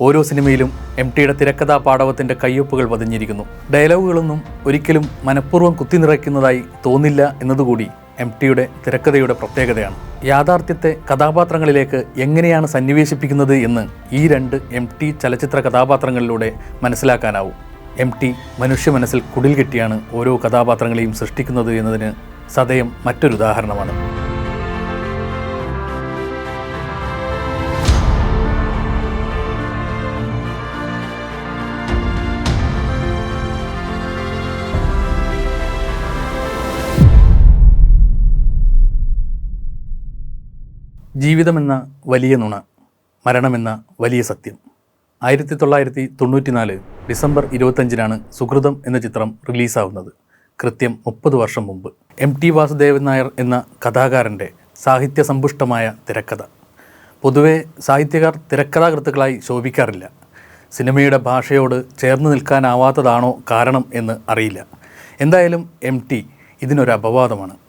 ഓരോ സിനിമയിലും എം ടിയുടെ തിരക്കഥാ പാടവത്തിന്റെ കയ്യൊപ്പുകൾ പതിഞ്ഞിരിക്കുന്നു. ഡയലോഗുകളൊന്നും ഒരിക്കലും മനഃപൂർവം കുത്തി നിറയ്ക്കുന്നതായി തോന്നില്ല എന്നതുകൂടി എം ടിയുടെ തിരക്കഥയുടെ പ്രത്യേകതയാണ്. യാഥാർത്ഥ്യത്തെ കഥാപാത്രങ്ങളിലേക്ക് എങ്ങനെയാണ് സന്നിവേശിപ്പിക്കുന്നത് എന്ന് ഈ രണ്ട് എം ടി ചലച്ചിത്ര കഥാപാത്രങ്ങളിലൂടെ മനസ്സിലാക്കാനാവും. എം ടി മനുഷ്യ മനസ്സിൽ കുടിൽ കെട്ടിയാണ് ഓരോ കഥാപാത്രങ്ങളെയും സൃഷ്ടിക്കുന്നത് എന്നതിന് സദയം മറ്റൊരു ജീവിതമെന്ന വലിയ നുണ മരണമെന്ന വലിയ സത്യം. ആയിരത്തി തൊള്ളായിരത്തി തൊണ്ണൂറ്റിനാല് ഡിസംബർ ഇരുപത്തഞ്ചിനാണ് സുഹൃതം എന്ന ചിത്രം റിലീസാവുന്നത്. കൃത്യം മുപ്പത് വർഷം മുമ്പ്. എം ടി വാസുദേവൻ നായർ എന്ന കഥാകാരന്റെ സാഹിത്യസമ്പുഷ്ടമായ തിരക്കഥ. പൊതുവെ സാഹിത്യകാർ തിരക്കഥാകൃത്തുക്കളായി ശോഭിക്കാറില്ല. സിനിമയുടെ ഭാഷയോട് ചേർന്ന് നിൽക്കാനാവാത്തതാണോ കാരണം എന്ന് അറിയില്ല. എന്തായാലും എം ടി ഇതിനൊരു അപവാദമാണ്.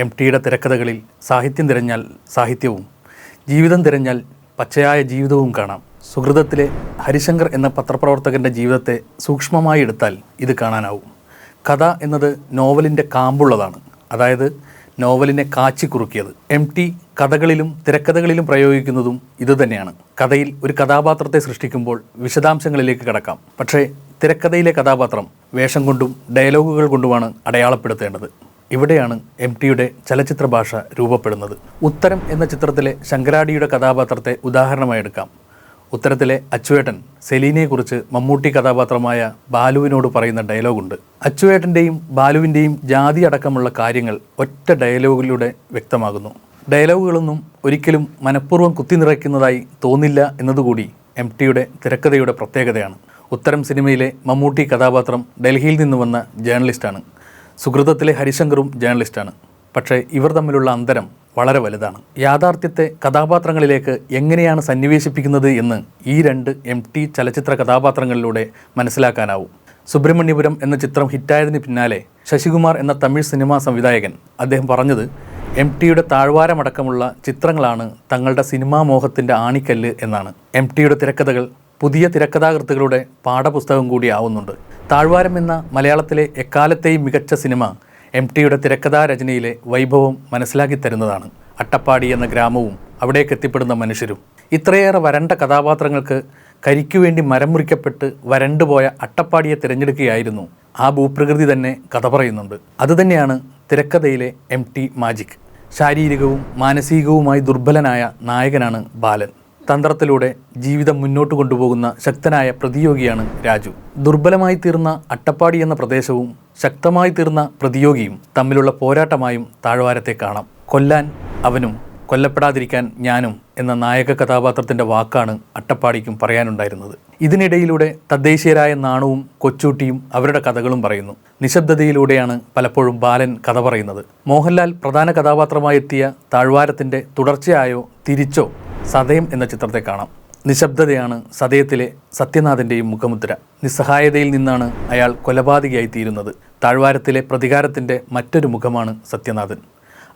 എം ടിയുടെ തിരക്കഥകളിൽ സാഹിത്യം തിരഞ്ഞാൽ സാഹിത്യവും ജീവിതം തിരഞ്ഞാൽ പച്ചയായ ജീവിതവും കാണാം. സുഹൃതത്തിലെ ഹരിശങ്കർ എന്ന പത്രപ്രവർത്തകന്റെ ജീവിതത്തെ സൂക്ഷ്മമായി എടുത്താൽ ഇത് കാണാനാവും. കഥ എന്നത് നോവലിന്റെ കാമ്പുള്ളതാണ്. അതായത് നോവലിനെ കാച്ചിക്കുറുക്കിയത് എം ടി കഥകളിലും തിരക്കഥകളിലും പ്രയോഗിക്കുന്നതും ഇതുതന്നെയാണ് കഥയിൽ ഒരു കഥാപാത്രത്തെ സൃഷ്ടിക്കുമ്പോൾ വിശദാംശങ്ങളിലേക്ക് കടക്കാം. പക്ഷേ തിരക്കഥയിലെ കഥാപാത്രം വേഷം കൊണ്ടും ഡയലോഗുകൾ കൊണ്ടുമാണ് അടയാളപ്പെടുത്തേണ്ടത്. ഇവിടെയാണ് എം ടിയുടെ ചലച്ചിത്ര ഭാഷ രൂപപ്പെടുന്നത്. ഉത്തരം എന്ന ചിത്രത്തിലെ ശങ്കരാടിയുടെ കഥാപാത്രത്തെ ഉദാഹരണമായി എടുക്കാം ഉത്തരത്തിലെ അച്ചുവേട്ടൻ സെലീനയെക്കുറിച്ച് മമ്മൂട്ടി കഥാപാത്രമായ ബാലുവിനോട് പറയുന്ന ഡയലോഗുണ്ട്. അച്ചുവേട്ടന്റെയും ബാലുവിന്റെയും ജാതി അടക്കമുള്ള കാര്യങ്ങൾ ഒറ്റ ഡയലോഗിലൂടെ വ്യക്തമാകുന്നു. ഡയലോഗുകളൊന്നും ഒരിക്കലും മനഃപൂർവം കുത്തി നിറയ്ക്കുന്നതായി തോന്നില്ല എന്നതുകൂടി എം ടിയുടെ തിരക്കഥയുടെ പ്രത്യേകതയാണ്. ഉത്തരം സിനിമയിലെ മമ്മൂട്ടി കഥാപാത്രം ഡൽഹിയിൽ നിന്ന് വന്ന ജേർണലിസ്റ്റാണ്. സുഹൃതത്തിലെ ഹരിശങ്കറും ജേർണലിസ്റ്റാണ്. പക്ഷേ ഇവർ തമ്മിലുള്ള അന്തരം വളരെ വലുതാണ്. യാഥാർത്ഥ്യത്തെ കഥാപാത്രങ്ങളിലേക്ക് എങ്ങനെയാണ് സന്നിവേശിപ്പിക്കുന്നത് എന്ന് ഈ രണ്ട് എം ടി ചലച്ചിത്ര കഥാപാത്രങ്ങളിലൂടെ മനസ്സിലാക്കാനാവും. സുബ്രഹ്മണ്യപുരം എന്ന ചിത്രം ഹിറ്റായതിന് പിന്നാലെ ശശികുമാർ എന്ന തമിഴ് സിനിമാ സംവിധായകൻ അദ്ദേഹം പറഞ്ഞത് എം ടിയുടെ താഴ്വാരമടക്കമുള്ള ചിത്രങ്ങളാണ് തങ്ങളുടെ സിനിമാ മോഹത്തിന്റെ ആണിക്കല്ല് എന്നാണ്. എം ടിയുടെ തിരക്കഥകൾ പുതിയ തിരക്കഥാകൃത്തുകളുടെ പാഠപുസ്തകം കൂടി ആവുന്നുണ്ട്. താഴ്വാരം എന്ന മലയാളത്തിലെ എക്കാലത്തെയും മികച്ച സിനിമ എം ടിയുടെ തിരക്കഥാ രചനയിലെ വൈഭവം മനസ്സിലാക്കി തരുന്നതാണ്. അട്ടപ്പാടി എന്ന ഗ്രാമവും അവിടേക്ക് എത്തിപ്പെടുന്ന മനുഷ്യരും. ഇത്രയേറെ വരണ്ട കഥാപാത്രങ്ങൾക്ക് കരിക്കു വേണ്ടി മരം മുറിക്കപ്പെട്ട് വരണ്ടുപോയ അട്ടപ്പാടിയെ തിരഞ്ഞെടുക്കുകയായിരുന്നു ആ ഭൂപ്രകൃതി തന്നെ കഥ പറയുന്നുണ്ട്. അതുതന്നെയാണ് തിരക്കഥയിലെ എം ടി മാജിക്. ശാരീരികവും മാനസികവുമായി ദുർബലനായ നായകനാണ് ബാലൻ. തന്ത്രത്തിലൂടെ ജീവിതം മുന്നോട്ട് കൊണ്ടുപോകുന്ന ശക്തനായ പ്രതിയോഗിയാണ് രാജു. ദുർബലമായി തീർന്ന അട്ടപ്പാടി എന്ന പ്രദേശവും ശക്തമായി തീർന്ന പ്രതിയോഗിയും തമ്മിലുള്ള പോരാട്ടമായും താഴ്വാരത്തെ കാണാം. കൊല്ലാൻ അവനും കൊല്ലപ്പെടാതിരിക്കാൻ ഞാനും എന്ന നായക കഥാപാത്രത്തിന്റെ വാക്കാണ് അട്ടപ്പാടിക്കും പറയാനുണ്ടായിരുന്നത്. ഇതിനിടയിലൂടെ തദ്ദേശീയരായ നാണവും കൊച്ചൂട്ടിയും അവരുടെ കഥകളും പറയുന്നു. നിശബ്ദതയിലൂടെയാണ് പലപ്പോഴും ബാലൻ കഥ പറയുന്നത്. മോഹൻലാൽ പ്രധാന കഥാപാത്രമായി എത്തിയ താഴ്വാരത്തിന്റെ തുടർച്ചയായോ തിരിച്ചോ സതയം എന്ന ചിത്രത്തെ കാണാം. നിശബ്ദതയാണ് സതയത്തിലെ സത്യനാഥന്റെയും മുഖമുദ്ര. നിസ്സഹായതയിൽ നിന്നാണ് അയാൾ കൊലപാതകയായി തീരുന്നത് താഴ്വാരത്തിലെ പ്രതികാരത്തിന്റെ മറ്റൊരു മുഖമാണ് സത്യനാഥൻ.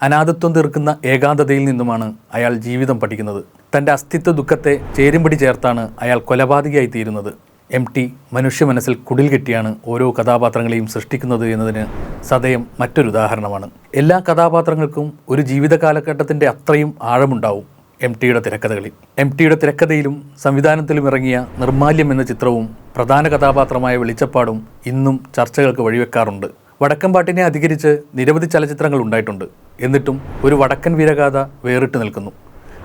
അനാഥത്വം തീർക്കുന്ന ഏകാന്തതയിൽ നിന്നുമാണ് അയാൾ ജീവിതം പഠിക്കുന്നത്. തന്റെ അസ്തിത്വ ദുഃഖത്തെ ചേരുംപടി ചേർത്താണ് അയാൾ കൊലപാതകയായി തീരുന്നത് എം ടി മനുഷ്യ മനസ്സിൽ കുടിൽ കെട്ടിയാണ് ഓരോ കഥാപാത്രങ്ങളെയും സൃഷ്ടിക്കുന്നത് എന്നതിന് സതയം മറ്റൊരു ഉദാഹരണമാണ് എല്ലാ കഥാപാത്രങ്ങൾക്കും ഒരു ജീവിത കാലഘട്ടത്തിന്റെ അത്രയും ആഴമുണ്ടാവും. എം ടിയുടെ തിരക്കഥകളിൽ എം ടിയുടെ തിരക്കഥയിലും സംവിധാനത്തിലും ഇറങ്ങിയ നിർമാല്യം എന്ന ചിത്രവും പ്രധാന കഥാപാത്രമായ വെളിച്ചപ്പാടും ഇന്നും ചർച്ചകൾക്ക് വഴിവെക്കാറുണ്ട്. വടക്കൻ പാട്ടിനെ അധികരിച്ച് നിരവധി ചലച്ചിത്രങ്ങൾ ഉണ്ടായിട്ടുണ്ട്. എന്നിട്ടും ഒരു വടക്കൻ വീരഗാഥ വേറിട്ട് നിൽക്കുന്നു.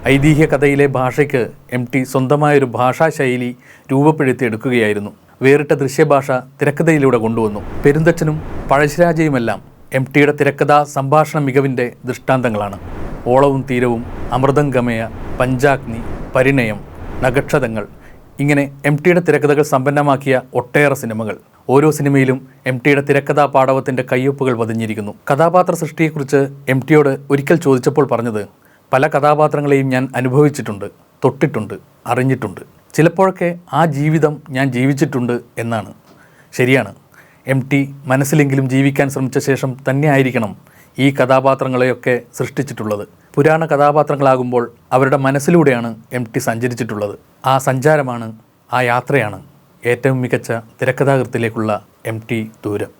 ഐതിഹ്യ കഥയിലെ ഭാഷയ്ക്ക് എം ടി സ്വന്തമായൊരു ഭാഷാശൈലി രൂപപ്പെടുത്തി എടുക്കുകയായിരുന്നു വേറിട്ട ദൃശ്യഭാഷ തിരക്കഥയിലൂടെ കൊണ്ടുവന്നു. പെരുന്തച്ഛനും പഴശ്ശിരാജയുമെല്ലാം എം ടിയുടെ തിരക്കഥാ സംഭാഷണ മികവിന്റെ ദൃഷ്ടാന്തങ്ങളാണ്. ഓളവും തീരവും അമൃതംഗമയ പഞ്ചാഗ്നി പരിണയം നഗക്ഷതങ്ങൾ ഇങ്ങനെ എം ടിയുടെ തിരക്കഥകൾ സമ്പന്നമാക്കിയ ഒട്ടേറെ സിനിമകൾ. ഓരോ സിനിമയിലും എം ടിയുടെ തിരക്കഥാ പാടവത്തിന്റെ കയ്യൊപ്പുകൾ പതിഞ്ഞിരിക്കുന്നു. കഥാപാത്ര സൃഷ്ടിയെക്കുറിച്ച് എം ടിയോട് ഒരിക്കൽ ചോദിച്ചപ്പോൾ പറഞ്ഞത് പല കഥാപാത്രങ്ങളെയും ഞാൻ അനുഭവിച്ചിട്ടുണ്ട് തൊട്ടിട്ടുണ്ട് അറിഞ്ഞിട്ടുണ്ട്. ചിലപ്പോഴൊക്കെ ആ ജീവിതം ഞാൻ ജീവിച്ചിട്ടുണ്ട് എന്നാണ്. ശരിയാണ്. എം ടി മനസ്സിലെങ്കിലും ജീവിക്കാൻ ശ്രമിച്ച ശേഷം തന്നെ ആയിരിക്കണം ഈ കഥാപാത്രങ്ങളെയൊക്കെ സൃഷ്ടിച്ചിട്ടുള്ളത്. പുരാണ കഥാപാത്രങ്ങളാകുമ്പോൾ അവരുടെ മനസ്സിലൂടെയാണ് എം ടി സഞ്ചരിച്ചിട്ടുള്ളത്. ആ സഞ്ചാരമാണ് ആ യാത്രയാണ് ഏറ്റവും മികച്ച തിരക്കഥാകൃത്തിലേക്കുള്ള എം ടി ദൂരം.